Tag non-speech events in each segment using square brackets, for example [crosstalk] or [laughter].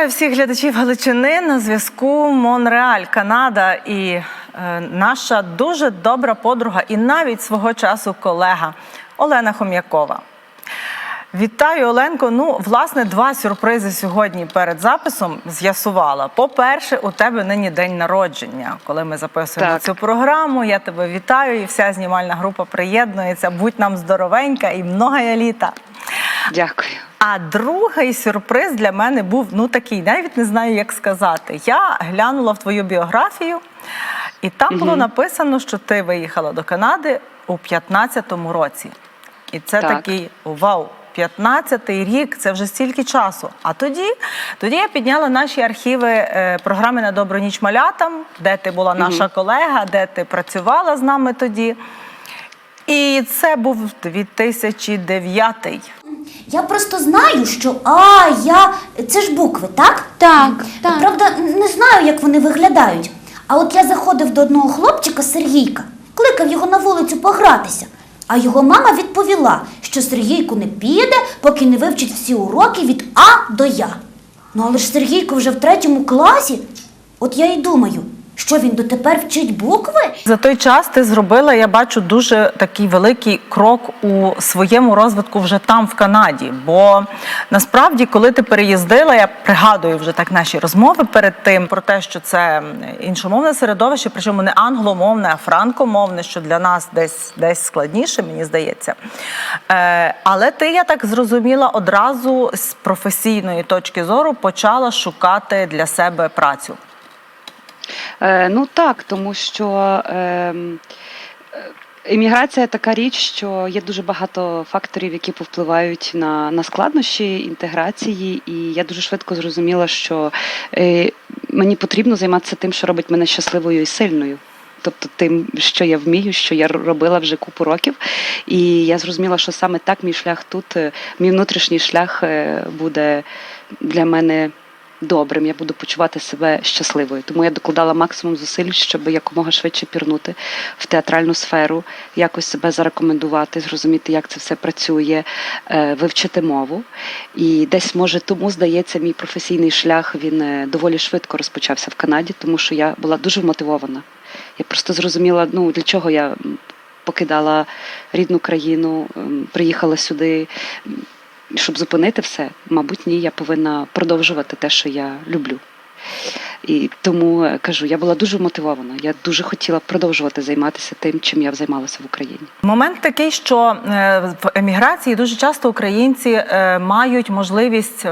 Вітаю всіх глядачів Галичини на зв'язку Монреаль, Канада і е, наша дуже добра подруга і навіть свого часу колега Олена Хом'якова. Вітаю, Оленко. Ну, власне, два сюрпризи сьогодні перед записом з'ясувала. По-перше, у тебе нині день народження. Коли ми записуємо Так. цю програму, я тебе вітаю і вся знімальна група приєднується. Будь нам здоровенька і многая літа. Дякую. А другий сюрприз для мене був ну такий, навіть не знаю, як сказати. Я глянула в твою біографію, і там було написано, що ти виїхала до Канади у 15-му році. І це Так. такий вау. 15-й рік це вже стільки часу. А тоді, тоді я підняла наші архіви е, програми на добру ніч малятам, де ти була наша колега, де ти працювала з нами тоді. І це був 2009. Я просто знаю, що А, я. Це ж букви, так? Так, так. Правда, не знаю, як вони виглядають. А от я заходив до одного хлопчика Сергійка, кликав його на вулицю погратися. А його мама відповіла, що Сергійку не піде, поки не вивчить всі уроки від А до Я. Ну але ж Сергійко вже в третьому класі. От я і думаю, що він дотепер вчить букви? За той час ти зробила, я бачу, дуже такий великий крок у своєму розвитку вже там, в Канаді. Бо насправді, коли ти переїздила, я пригадую вже так наші розмови перед тим про те, що це іншомовне середовище, причому не англомовне, а франкомовне, що для нас десь десь складніше, мені здається. Е, але ти, я так зрозуміла, одразу з професійної точки зору почала шукати для себе працю. Е, ну так, тому що ем, е, така річ, що є дуже багато факторів, які повпливають на, на складнощі інтеграції, і я дуже швидко зрозуміла, що е, мені потрібно займатися тим, що робить мене щасливою і сильною. Тобто тим, що я вмію, що я робила вже купу років. І я зрозуміла, що саме так мій шлях тут, мій внутрішній шлях буде для мене добрим. Я буду почувати себе щасливою. Тому я докладала максимум зусиль, щоб якомога швидше пірнути в театральну сферу, якось себе зарекомендувати, зрозуміти, як це все працює, е, вивчити мову. І десь, може, тому здається, мій професійний шлях він е, доволі швидко розпочався в Канаді, тому що я була дуже вмотивована. Я просто зрозуміла, ну для чого я покидала рідну країну, приїхала сюди. Щоб зупинити все, мабуть, ні, я повинна продовжувати те, що я люблю. І тому е, кажу, я була дуже мотивована. Я дуже хотіла продовжувати займатися тим, чим я займалася в Україні. Момент такий, що е, в еміграції дуже часто українці е, мають можливість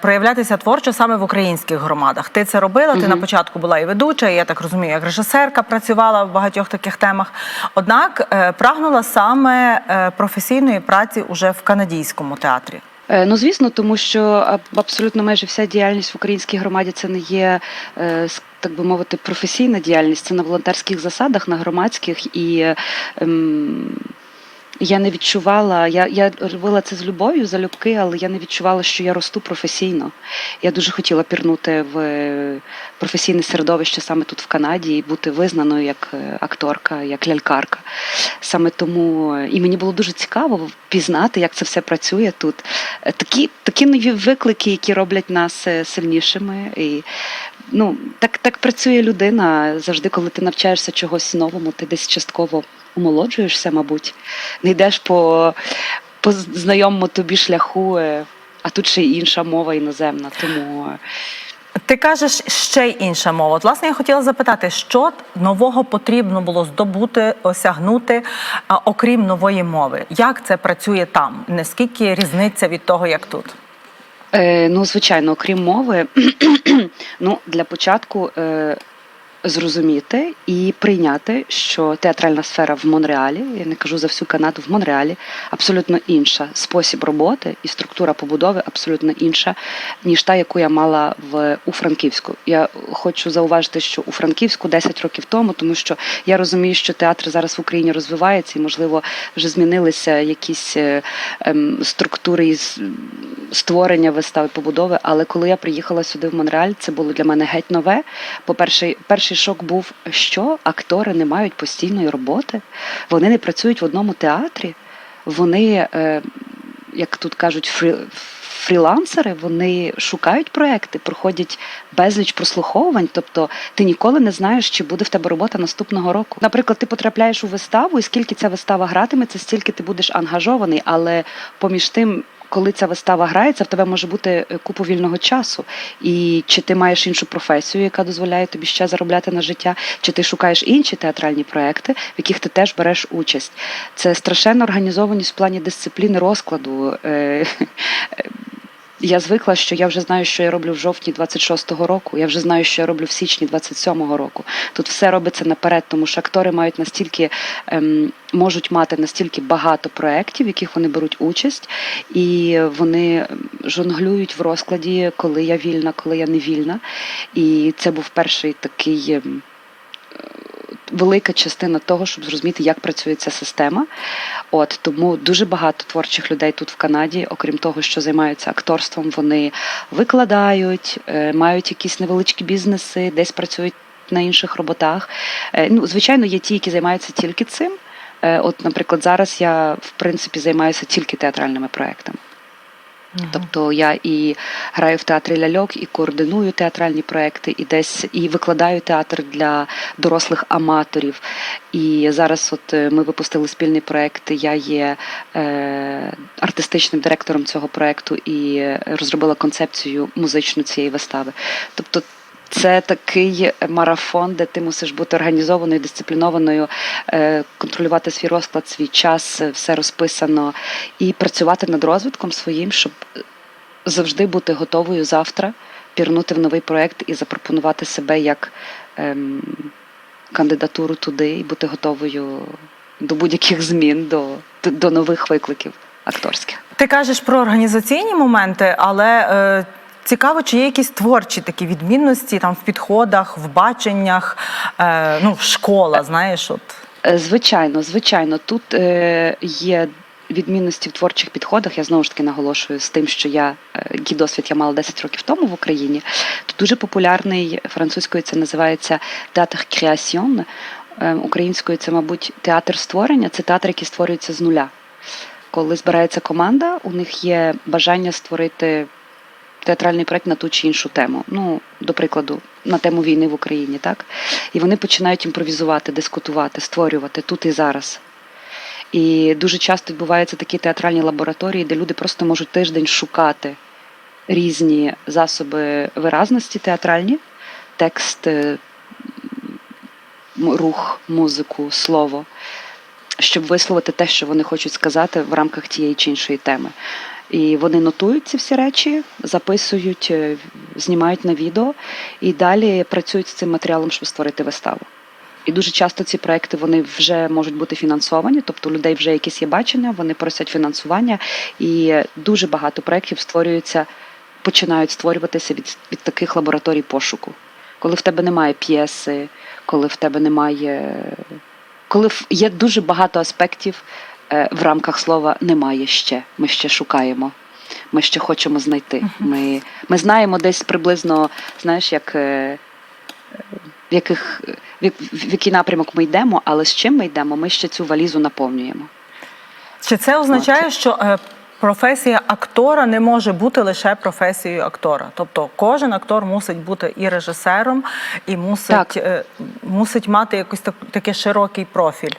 проявлятися творчо саме в українських громадах. Ти це робила. Ти на початку була і ведуча, і я так розумію, як режисерка працювала в багатьох таких темах. Однак прагнула саме професійної праці уже в канадійському театрі. Е, Ну, звісно, тому що абсолютно майже вся діяльність в українській громаді це не є, е, так би мовити, професійна діяльність, це на волонтерських засадах, на громадських і. ем, Я не відчувала, я, я робила це з любов'ю, залюбки, але я не відчувала, що я росту професійно. Я дуже хотіла пірнути в е, професійне середовище саме тут в Канаді і бути визнаною як е, акторка, як лялькарка. Саме тому е, і мені було дуже цікаво пізнати, як це все працює тут. Такі, такі нові виклики, які роблять нас сильнішими. І, ну, так, так працює людина. Завжди, коли ти навчаєшся чогось новому, ти десь частково омолоджуєшся, мабуть. Не йдеш по, по знайомому тобі шляху, е, а тут ще й інша мова іноземна. Тому е, Ти кажеш ще й інша мова. От, власне, я хотіла запитати, що нового потрібно було здобути, осягнути, а, окрім нової мови? Як це працює там? Наскільки різниця від того, як тут? Е, ну, звичайно, окрім мови, [clears throat] ну, для початку е, зрозуміти і прийняти, що театральна сфера в Монреалі, я не кажу за всю Канаду, в Монреалі абсолютно інша спосіб роботи і структура побудови абсолютно інша, ніж та, яку я мала в у Франківську. Я хочу зауважити, що у Франківську 10 років тому, тому що я розумію, що театр зараз в Україні розвивається, і можливо вже змінилися якісь е, ем, структури із створення вистави побудови. Але коли я приїхала сюди в Монреаль, це було для мене геть нове. По-перше, перший шок був, що актори не мають постійної роботи, вони не працюють в одному театрі, вони, е, як тут кажуть, фрі, фрілансери вони шукають проекти, проходять безліч прослуховувань. Тобто ти ніколи не знаєш, чи буде в тебе робота наступного року. Наприклад, ти потрапляєш у виставу, і скільки ця вистава гратиметься, стільки ти будеш ангажований, але поміж тим. Коли ця вистава грається, в тебе може бути е, купу вільного часу. І чи ти маєш іншу професію, яка дозволяє тобі ще заробляти на життя, чи ти шукаєш інші театральні проекти, в яких ти теж береш участь. Це страшенна організованість в плані дисципліни розкладу. [laughs] Я звикла, що я вже знаю, що я роблю в жовтні 26-го року. Я вже знаю, що я роблю в січні 27-го року. Тут все робиться наперед, тому що актори мають настільки ем, можуть мати настільки багато проєктів, в яких вони беруть участь, і вони ем, жонглюють в розкладі, коли я вільна, коли я не вільна. І це був перший такий. Велика частина того, щоб зрозуміти, як працює ця система. От тому дуже багато творчих людей тут в Канаді, окрім того, що займаються акторством, вони викладають, е, мають якісь невеличкі бізнеси, десь працюють на інших роботах. Е, Ну, звичайно, є ті, які займаються тільки цим. Е, От, наприклад, зараз я в принципі займаюся тільки театральними проектами. Тобто я і граю в театрі ляльок, і координую театральні проекти, і десь і викладаю театр для дорослих аматорів. І зараз, от е, ми випустили спільний проект. Я є е, артистичним директором цього проекту і е, розробила концепцію музичну цієї вистави. Тобто. Це такий марафон, де ти мусиш бути організованою, дисциплінованою, е, контролювати свій розклад, свій час, все розписано, і працювати над розвитком своїм, щоб завжди бути готовою завтра пірнути в новий проєкт і запропонувати себе як ем, кандидатуру туди, і бути готовою до будь-яких змін, до, до нових викликів акторських. Ти кажеш про організаційні моменти, але е, цікаво, чи є якісь творчі такі відмінності там в підходах, в баченнях, е, ну, школа, знаєш, от. Е, Звичайно, звичайно, тут е, є відмінності в творчих підходах. Я знову ж таки наголошую з тим, що я е, який досвід я мала 10 років тому в Україні. Тут дуже популярний французькою це називається театр креасьон. Е, Українською це, мабуть, театр створення. Це театр, який створюється з нуля. Коли збирається команда, у них є бажання створити театральний проект на ту чи іншу тему. Ну, до прикладу, на тему війни в Україні, так? І вони починають імпровізувати, дискутувати, створювати тут і зараз. І дуже часто відбуваються такі театральні лабораторії, де люди просто можуть тиждень шукати різні засоби виразності театральні, текст, е, рух, музику, слово, щоб висловити те, що вони хочуть сказати в рамках тієї чи іншої теми. І вони нотують ці всі речі, записують, е, знімають на відео і далі працюють з цим матеріалом, щоб створити виставу. І дуже часто ці проекти вони вже можуть бути фінансовані, тобто у людей вже якісь є бачення, вони просять фінансування, і дуже багато проєктів створюються, починають створюватися від, від таких лабораторій пошуку. Коли в тебе немає п'єси, коли в тебе немає. Коли є дуже багато аспектів в рамках слова немає ще. Ми ще шукаємо. Ми ще хочемо знайти. Ми, ми знаємо десь приблизно, знаєш, як. е, в яких в, в який напрямок ми йдемо, але з чим ми йдемо, ми ще цю валізу наповнюємо. Чи це означає, що е, професія актора не може бути лише професією актора? Тобто кожен актор мусить бути і режисером, і мусить, Так. е, мусить мати якийсь так, такий широкий профіль.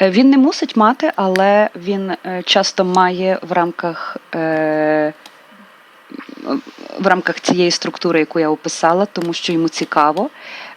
Він не мусить мати, але він е, часто має в рамках. Е, в рамках цієї структури, яку я описала, тому що йому цікаво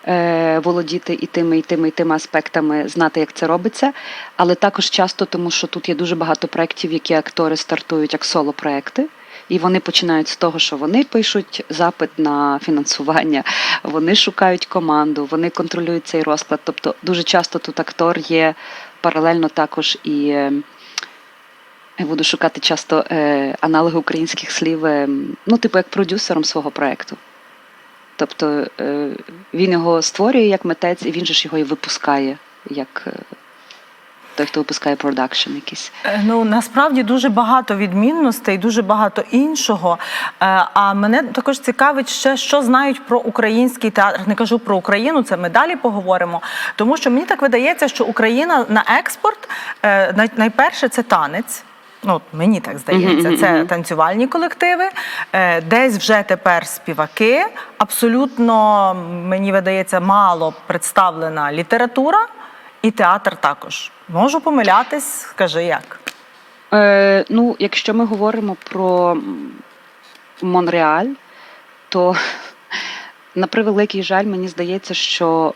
е, володіти і тими, і тими, і тими аспектами, знати, як це робиться. Але також часто, тому що тут є дуже багато проєктів, які актори стартують як соло-проекти. І вони починають з того, що вони пишуть запит на фінансування, вони шукають команду, вони контролюють цей розклад. Тобто дуже часто тут актор є паралельно також і е, буду шукати часто е, аналоги українських слів, е, ну, типу, як продюсером свого проєкту. Тобто він його створює як митець, і він же ж його і випускає, як той, хто випускає продакшн якийсь. Е, Ну насправді дуже багато відмінностей, дуже багато іншого. Е, А мене також цікавить ще, що знають про український театр. Не кажу про Україну, це ми далі поговоримо. Тому що мені так видається, що Україна на експорт е, найперше це танець. Ну, мені так здається, це танцювальні колективи, десь вже тепер співаки. Абсолютно, мені видається, мало представлена література і театр також. Можу помилятись, скажи як. Е, ну, якщо ми говоримо про Монреаль, то [laughs] на превеликий жаль, мені здається, що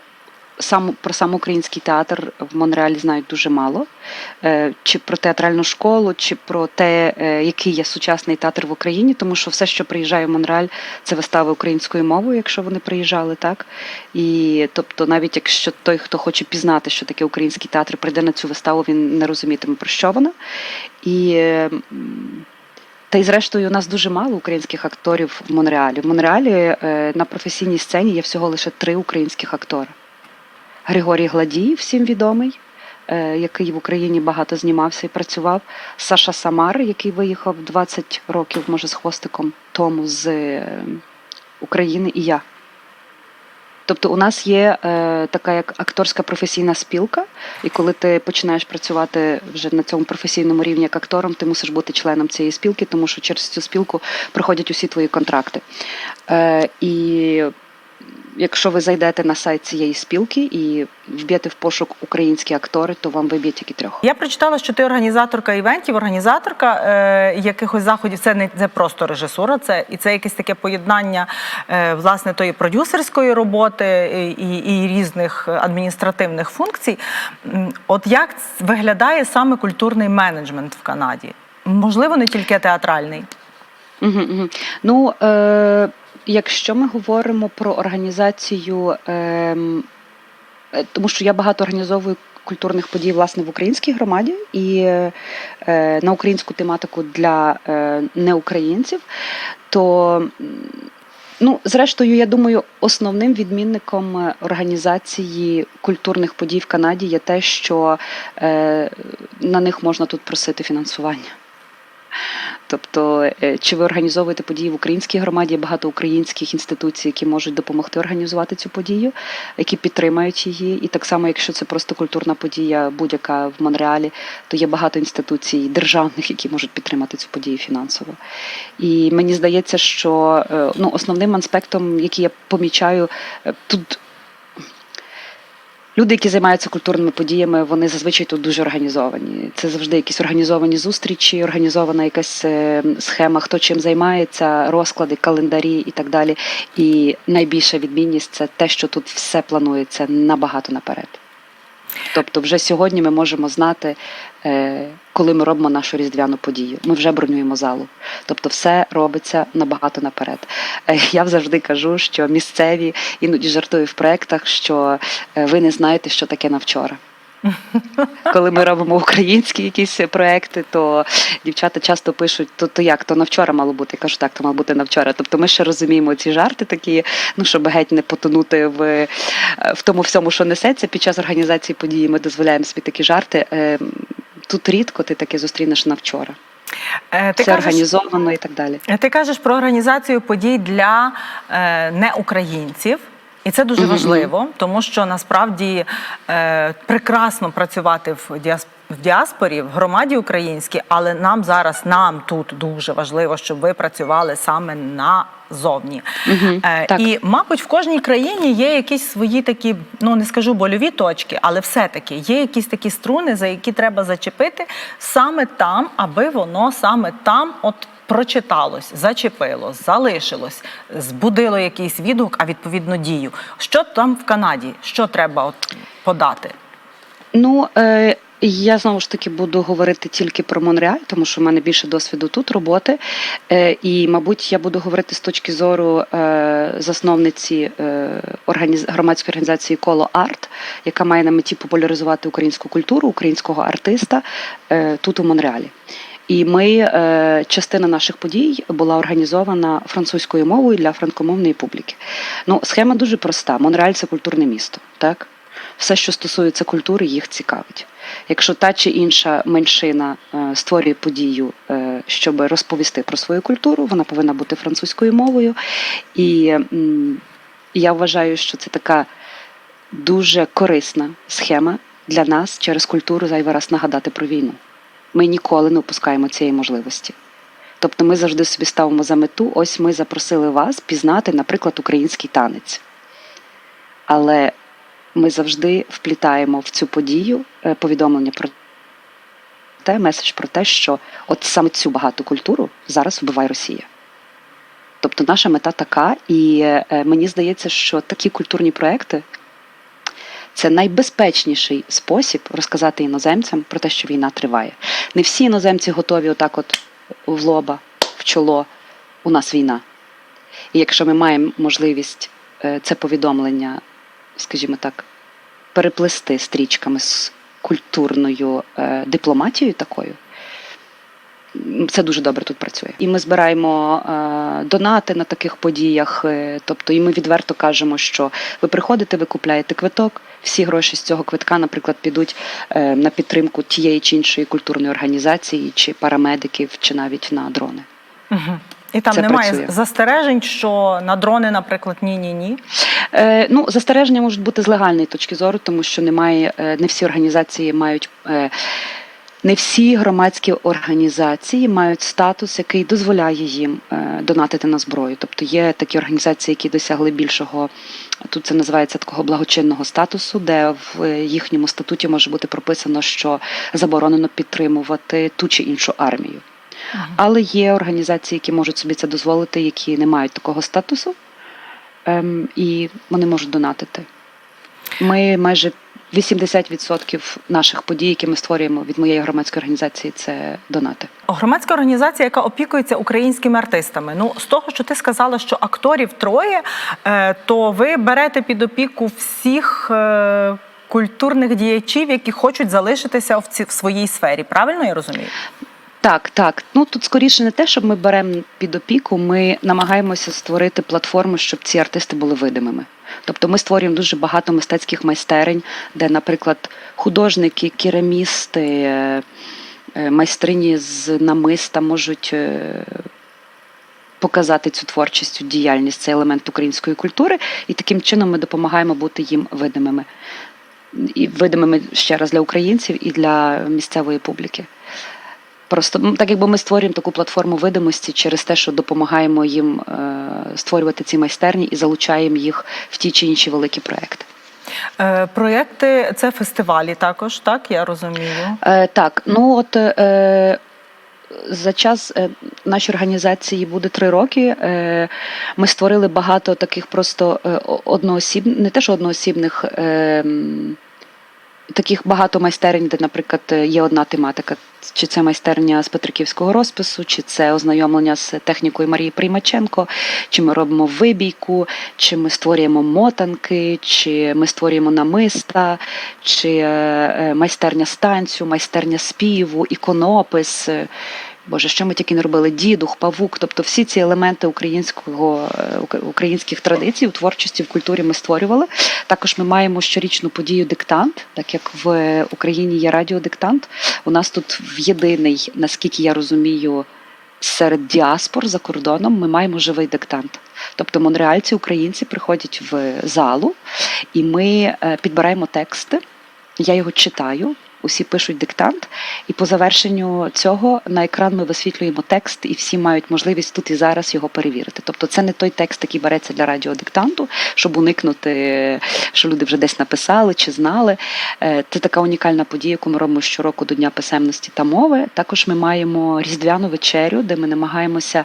сам про сам український театр в Монреалі знають дуже мало. Е, чи про театральну школу, чи про те, е, який є сучасний театр в Україні, тому що все, що приїжджає в Монреаль, це вистави українською мовою, якщо вони приїжджали, так. І тобто, навіть якщо той, хто хоче пізнати, що таке український театр, прийде на цю виставу, він не розумітиме, про що вона. І та й зрештою, у нас дуже мало українських акторів в Монреалі. В Монреалі е, на професійній сцені є всього лише три українських актори. Григорій Гладій, всім відомий, е, який в Україні багато знімався і працював. Саша Самар, який виїхав 20 років, може, з хвостиком тому з е, України, і я. Тобто у нас є е, така як акторська професійна спілка, і коли ти починаєш працювати вже на цьому професійному рівні як актором, ти мусиш бути членом цієї спілки, тому що через цю спілку проходять усі твої контракти. І якщо ви зайдете на сайт цієї спілки і вб'єте в пошук українські актори, то вам виб'є тільки трьох. Я прочитала, що ти організаторка івентів, організаторка е, якихось заходів. Це не це просто режисура, це і це якесь таке поєднання е, власне тої продюсерської роботи і, і, і різних адміністративних функцій. От як виглядає саме культурний менеджмент в Канаді? Можливо, не тільки театральний. Угу, угу. Ну, е, якщо ми говоримо про організацію, ем, е, тому що я багато організовую культурних подій власне в українській громаді і е, на українську тематику для е, неукраїнців, то Ну, зрештою, я думаю, основним відмінником організації культурних подій в Канаді є те, що е, на них можна тут просити фінансування. Тобто, е, чи ви організовуєте події в українській громаді, є багато українських інституцій, які можуть допомогти організувати цю подію, які підтримають її. І так само, якщо це просто культурна подія, будь-яка в Монреалі, то є багато інституцій державних, які можуть підтримати цю подію фінансово. І мені здається, що е, ну, основним аспектом, який я помічаю, е, тут. Люди, які займаються культурними подіями, вони зазвичай тут дуже організовані. Це завжди якісь організовані зустрічі, організована якась е, схема, хто чим займається, розклади, календарі і так далі. І найбільша відмінність це те, що тут все планується набагато наперед. Тобто, вже сьогодні ми можемо знати, е, коли ми робимо нашу різдвяну подію. Ми вже бронюємо залу. Тобто, все робиться набагато наперед. Е, Я завжди кажу, що місцеві іноді жартую в проєктах, що е, ви не знаєте, що таке на вчора. Коли ми робимо українські якісь проекти, то дівчата часто пишуть: то, то як, то на вчора мало бути. Я кажу, так, то мало бути на вчора. Тобто ми ще розуміємо ці жарти такі, ну щоб геть не потонути в, е, в тому всьому, що несеться під час організації події. Ми дозволяємо собі такі жарти. Е, Тут рідко ти таке зустрінеш на вчора. Е, Ти Це кажеш, організовано і так далі. ти кажеш про організацію подій для е, неукраїнців. І це дуже важливо, тому що насправді е, прекрасно працювати в діас- в діаспорі, в громаді українській, але нам зараз, нам тут дуже важливо, щоб ви працювали саме назовні. Е, так. і, мабуть, в кожній країні є якісь свої такі, ну не скажу больові точки, але все-таки є якісь такі струни, за які треба зачепити саме там, аби воно саме там от прочиталось, зачепило, залишилось, збудило якийсь відгук, а відповідно дію. Що там в Канаді? Що треба от подати? Ну, е, я знову ж таки буду говорити тільки про Монреаль, тому що в мене більше досвіду тут роботи. Е, і, мабуть, я буду говорити з точки зору е, засновниці е, громадської організації Коло Арт, яка має на меті популяризувати українську культуру, українського артиста тут у Монреалі. І ми е, частина наших подій була організована французькою мовою для франкомовної публіки. Ну, схема дуже проста. Монреаль це культурне місто, так? Все, що стосується культури, їх цікавить. Якщо та чи інша меншина е, створює подію, е, щоб розповісти про свою культуру, вона повинна бути французькою мовою. І я вважаю, що це така дуже корисна схема для нас через культуру зайвий раз нагадати про війну. Ми ніколи не опускаємо цієї можливості. Тобто ми завжди собі ставимо за мету, ось ми запросили вас пізнати, наприклад, український танець. Але ми завжди вплітаємо в цю подію е, повідомлення про те, меседж про те, що от саме цю багату культуру зараз вбиває Росія. Тобто наша мета така, і е, мені здається, що такі культурні проекти це найбезпечніший спосіб розказати іноземцям про те, що війна триває. Не всі іноземці готові отак, от в лоба, в чоло. У нас війна. І якщо ми маємо можливість е, це повідомлення, скажімо так, переплести стрічками з культурною е, дипломатією такою, це дуже добре тут працює. І ми збираємо е, донати на таких подіях. е, тобто, і ми відверто кажемо, що ви приходите, ви купляєте квиток. Всі гроші з цього квитка, наприклад, підуть е, на підтримку тієї чи іншої культурної організації, чи парамедиків, чи навіть на дрони. Угу. І там Це немає працює. застережень, що на дрони, наприклад, ні, ні, ні. Е, ну, застереження можуть бути з легальної точки зору, тому що немає, не всі організації мають. Е, не всі громадські організації мають статус, який дозволяє їм е, донатити на зброю. Тобто є такі організації, які досягли більшого, тут це називається такого благочинного статусу, де в е, їхньому статуті може бути прописано, що заборонено підтримувати ту чи іншу армію. Але є організації, які можуть собі це дозволити, які не мають такого статусу, ем, і вони можуть донатити. Ми майже 80% наших подій, які ми створюємо від моєї громадської організації, це донати. Громадська організація, яка опікується українськими артистами. Ну, з того, що ти сказала, що акторів троє, е, то ви берете під опіку всіх е, культурних діячів, які хочуть залишитися в, ці, в своїй сфері. Правильно я розумію? Так, так. Ну тут скоріше не те, щоб ми беремо під опіку, ми намагаємося створити платформу, щоб ці артисти були видимими. Тобто ми створюємо дуже багато мистецьких майстерень, де, наприклад, художники, керамісти, е, е, майстрині з намиста можуть е, показати цю творчість, цю діяльність, цей елемент української культури, і таким чином ми допомагаємо бути їм видимими. І видимими ще раз для українців і для місцевої публіки. Просто так якби ми створюємо таку платформу видимості через те, що допомагаємо їм е, створювати ці майстерні і залучаємо їх в ті чи інші великі проекти. Е, проєкти це фестивалі також, так я розумію. Е, так, ну от за час нашій організації буде три роки. Ми створили багато таких просто одноосіб, не те, що одноосібних. Е, Таких багато майстерень, де, наприклад, є одна тематика, чи це майстерня з Петриківського розпису, чи це ознайомлення з технікою Марії Приймаченко, чи ми робимо вибійку, чи ми створюємо мотанки, чи ми створюємо намиста, чи е, е, майстерня станцю, майстерня співу, іконопис. Боже, що ми тільки не робили? Дідух, павук, тобто всі ці елементи українського е, українських традицій у творчості, в культурі ми створювали. Також ми маємо щорічну подію диктант, так як в Україні є радіодиктант. У нас тут в єдиний, наскільки я розумію, серед діаспор за кордоном ми маємо живий диктант. Тобто монреальці, українці приходять в залу, і ми е, підбираємо тексти. Я його читаю. Усі пишуть диктант, і по завершенню цього на екран ми висвітлюємо текст, і всі мають можливість тут і зараз його перевірити. Тобто, це не той текст, який береться для радіодиктанту, щоб уникнути, що люди вже десь написали чи знали. Е, Це така унікальна подія, яку ми робимо щороку до Дня писемності та мови. Також ми маємо різдвяну вечерю, де ми намагаємося.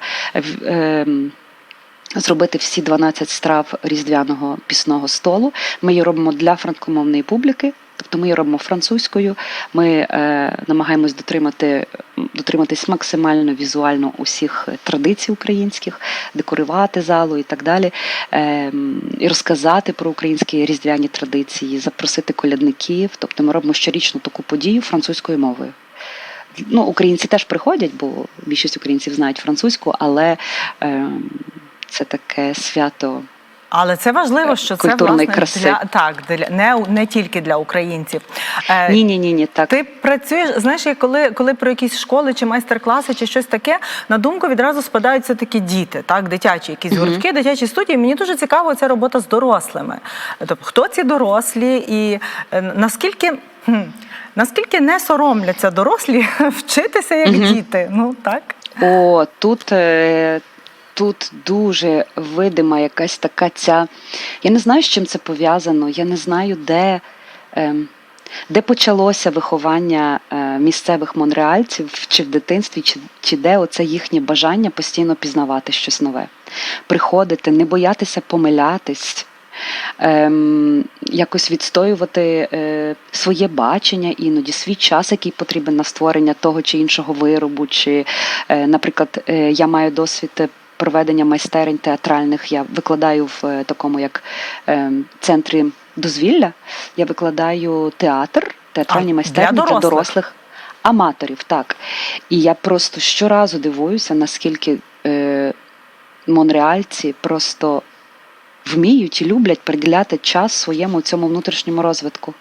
ем, Зробити всі 12 страв різдвяного пісного столу. Ми її робимо для франкомовної публіки, тобто ми її робимо французькою. Ми е, намагаємось дотримати, дотриматись максимально візуально усіх традицій українських, декорувати залу і так далі, е, і розказати про українські різдвяні традиції, запросити колядників. Тобто ми робимо щорічну таку подію французькою мовою. Ну, українці теж приходять, бо більшість українців знають французьку, але е, це таке свято. Але це важливо, що це власне краси. для так, для не, не тільки для українців. Ні, ні, ні, ні, так. Ти працюєш, знаєш, коли, коли про якісь школи чи майстер-класи, чи щось таке, на думку відразу спадаються такі діти, так, дитячі якісь гуртки, дитячі студії. Мені дуже цікаво ця робота з дорослими. Тобто, хто ці дорослі і е, наскільки. хм, Наскільки не соромляться дорослі [laughs] вчитися як Мгм. діти? Ну так. О, тут, е, тут дуже видима якась така ця. Я не знаю, з чим це пов'язано. Я не знаю, де, ем, де почалося виховання е, місцевих монреальців, чи в дитинстві, чи, чи де оце їхнє бажання постійно пізнавати щось нове, приходити, не боятися помилятись. Ем, якось відстоювати е, своє бачення іноді, свій час, який потрібен на створення того чи іншого виробу. Чи, е, наприклад, е, я маю досвід е, проведення майстерень театральних. Я викладаю в е, такому як е, центрі дозвілля. Я викладаю театр, театральні майстерні для для дорослих? дорослих аматорів. Так. І я просто щоразу дивуюся, наскільки е, монреальці просто вміють і люблять приділяти час своєму цьому внутрішньому розвитку,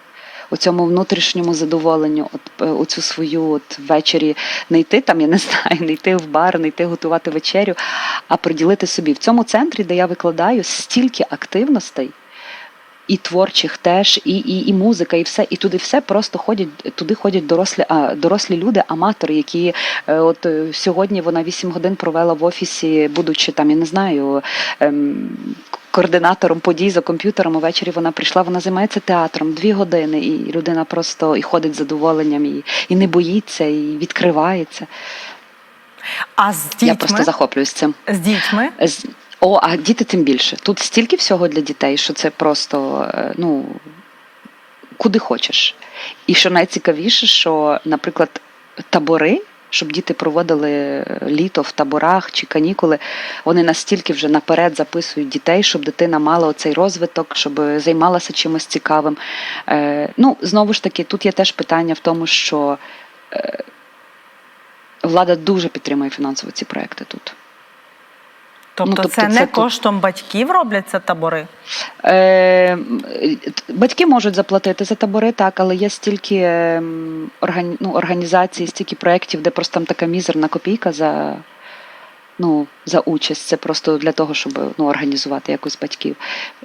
у цьому внутрішньому задоволенню, от е, оцю свою от ввечері не йти там, я не [laughs] знаю, не йти в бар, не йти готувати вечерю, а приділити собі. В цьому центрі, де я викладаю, стільки активностей. І творчих теж, і, і, і музика, і все, і туди все просто ходять. Туди ходять дорослі, а, дорослі люди, аматори, які е, от сьогодні вона 8 годин провела в офісі, будучи там, я не знаю, ем, координатором подій за комп'ютером. Увечері вона прийшла, вона займається театром дві години, і людина просто і ходить з задоволенням, і, і не боїться, і відкривається. А з дітьми? Я просто захоплююсь цим. З дітьми? З- О, а діти тим більше. Тут стільки всього для дітей, що це просто е, ну куди хочеш. І що найцікавіше, що, наприклад, табори, щоб діти проводили е, літо в таборах чи канікули, вони настільки вже наперед записують дітей, щоб дитина мала оцей розвиток, щоб займалася чимось цікавим. Е, ну, знову ж таки, тут є теж питання в тому, що е, влада дуже підтримує фінансово ці проекти тут. Тобто, тобто це це не тут- коштом батьків робляться табори? Е, батьки можуть заплатити за табори, так, але є стільки ем, органі, ну, організацій, стільки проєктів, де просто там така мізерна копійка за, ну, за участь. Це просто для того, щоб ну, організувати якось батьків.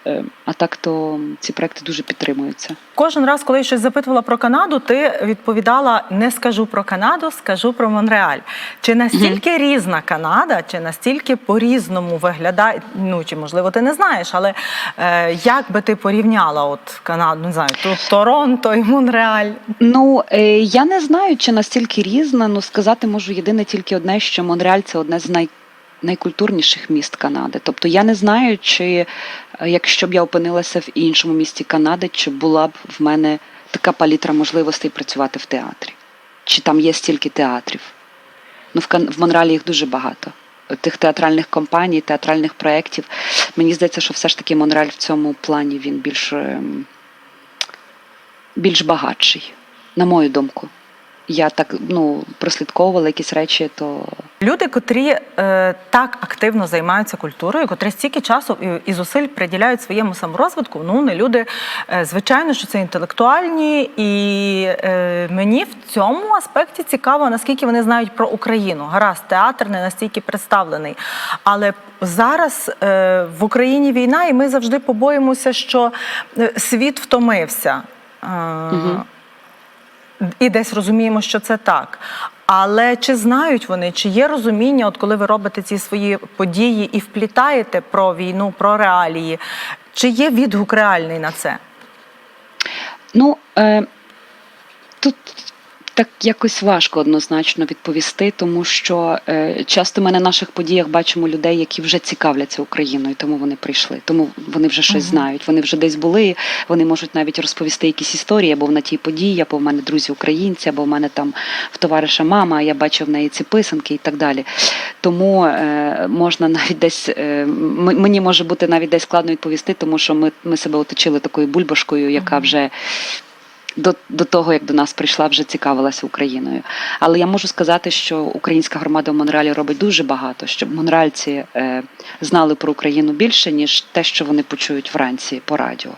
Е, а так то ці проекти дуже підтримуються. Кожен раз, коли я щось запитувала про Канаду, ти відповідала: не скажу про Канаду, скажу про Монреаль. Чи настільки різна Канада, чи настільки по-різному виглядає? Ну чи можливо ти не знаєш, але е, як би ти порівняла от Канаду, не знаю, тут Торонто і Монреаль? Ну, е, я не знаю, чи настільки різна, ну сказати можу єдине тільки одне, що Монреаль це одне з най, найкультурніших міст Канади. Тобто я не знаю, чи е, якщо б я опинилася в іншому місті Канади, чи була б в мене така палітра можливостей працювати в театрі, чи там є стільки театрів. Ну, в, Кан- в Монреалі їх дуже багато. Тих театральних компаній, театральних проєктів. Мені здається, що все ж таки Монреаль в цьому плані він більш, ем, більш багатший, на мою думку. Я так ну, прослідковувала якісь речі, то Люди, котрі е, так активно займаються культурою, котрі стільки часу і, і зусиль приділяють своєму саморозвитку, ну не люди, е, звичайно, що це інтелектуальні, і е, мені в цьому аспекті цікаво, наскільки вони знають про Україну. Гаразд, театр не настільки представлений. Але зараз е, в Україні війна, і ми завжди побоїмося, що е, світ втомився. Е, Мгм. І десь розуміємо, що це так. Але чи знають вони, чи є розуміння, от коли ви робите ці свої події і вплітаєте про війну, про реалії, чи є відгук реальний на це? Ну, е, тут так якось важко однозначно відповісти, тому що е, часто ми на наших подіях бачимо людей, які вже цікавляться Україною, тому вони прийшли, тому вони вже щось Мгм. знають. Вони вже десь були, вони можуть навіть розповісти якісь історії, або на тій події, або в мене друзі українці, або в мене там в товариша мама, я бачив в неї ці писанки і так далі. Тому е, можна навіть десь е, мені може бути навіть десь складно відповісти, тому що ми, ми себе оточили такою бульбашкою, яка вже до, до того, як до нас прийшла, вже цікавилася Україною. Але я можу сказати, що українська громада в Монреалі робить дуже багато, щоб монреальці е, знали про Україну більше, ніж те, що вони почують вранці по радіо.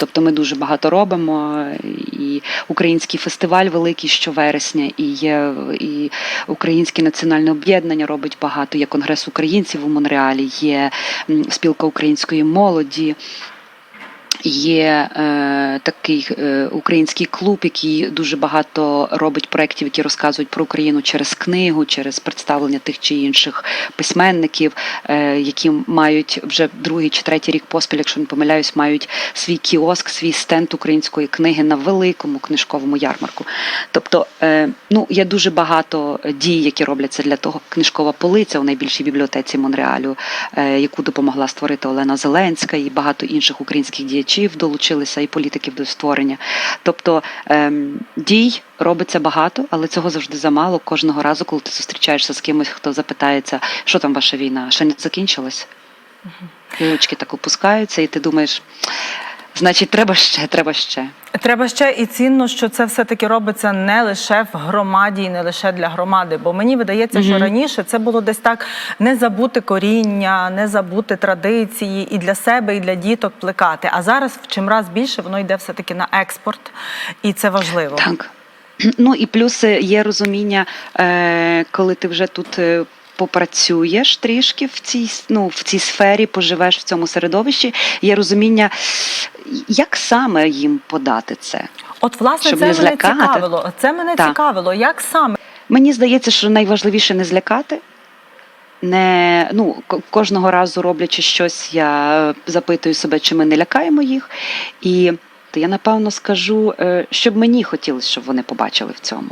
Тобто ми дуже багато робимо, і український фестиваль великий щовересня, і є і Українське національне об'єднання робить багато. Є конгрес українців у Монреалі, є спілка української молоді. Є е, такий е, український клуб, який дуже багато робить проєктів, які розказують про Україну через книгу, через представлення тих чи інших письменників, е, які мають вже другий чи третій рік поспіль, якщо не помиляюсь, мають свій кіоск, свій стенд української книги на великому книжковому ярмарку. Тобто, е, ну є дуже багато дій, які робляться для того. Книжкова полиця у найбільшій бібліотеці Монреалю, е, яку допомогла створити Олена Зеленська, і багато інших українських діячів долучилися і політиків до створення. Тобто ем, дій робиться багато, але цього завжди замало. Кожного разу, коли ти зустрічаєшся з кимось, хто запитається, що там ваша війна, ще не закінчилась. І очки так опускаються, і ти думаєш, значить, треба ще, треба ще. Треба ще і цінно, що це все-таки робиться не лише в громаді, і не лише для громади. Бо мені видається, що раніше це було десь так не забути коріння, не забути традиції і для себе, і для діток плекати. А зараз в чим раз більше воно йде все-таки на експорт, і це важливо. Так. [clears throat] Ну і плюс е, є розуміння, е, коли ти вже тут. е, Попрацюєш трішки в цій ну, в цій сфері, поживеш в цьому середовищі. Є розуміння, як саме їм подати це. От, власне, Щоб це не мене злякати. цікавило. Це мене Так. цікавило. Як саме? Мені здається, що найважливіше не злякати. Не, ну, кожного разу роблячи щось, я запитую себе, чи ми не лякаємо їх. І то я напевно скажу, е, щоб мені хотілося, щоб вони побачили в цьому.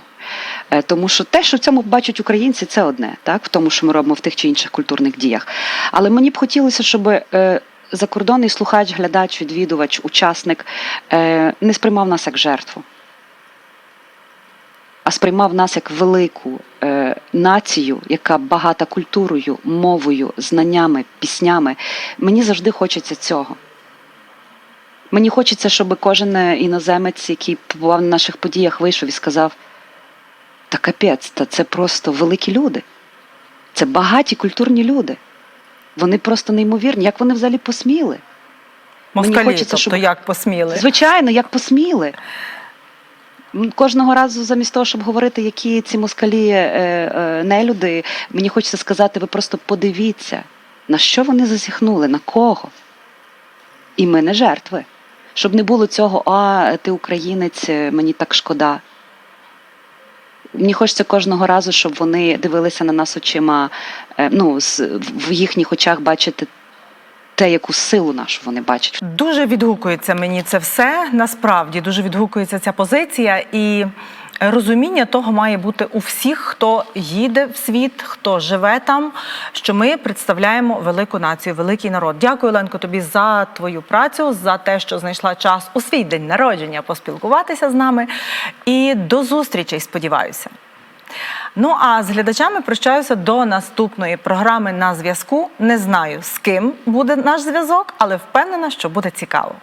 Е, Тому що те, що в цьому бачать українці, це одне, так, в тому, що ми робимо в тих чи інших культурних діях. Але мені б хотілося, щоб е, закордонний слухач, глядач, відвідувач, учасник е, не сприймав нас як жертву а сприймав нас як велику е, націю, яка багата культурою, мовою, знаннями, піснями. Мені завжди хочеться цього. Мені хочеться, щоб кожен іноземець, який побував на наших подіях, вийшов і сказав: та капець, та це просто великі люди. Це багаті культурні люди. Вони просто неймовірні. Як вони взагалі посміли? Мені Москалі, хочеться, тобто, щоб- як посміли. Звичайно, як посміли. Кожного разу, замість того, щоб говорити, які ці москалі е, е, нелюди, мені хочеться сказати, ви просто подивіться, на що вони засіхнули, на кого. І ми не жертви. Щоб не було цього, а ти українець, мені так шкода. Мені хочеться кожного разу, щоб вони дивилися на нас очима, е, ну, в їхніх очах бачити те, яку силу нашу вони бачать. Дуже відгукується мені це все. Насправді дуже відгукується ця позиція і. Розуміння того має бути у всіх, хто їде в світ, хто живе там, що ми представляємо велику націю, великий народ. Дякую, Ленко, тобі за твою працю, за те, що знайшла час у свій день народження поспілкуватися з нами. І до зустрічей, сподіваюся. Ну а з глядачами прощаюся до наступної програми на зв'язку. Не знаю, з ким буде наш зв'язок, але впевнена, що буде цікаво.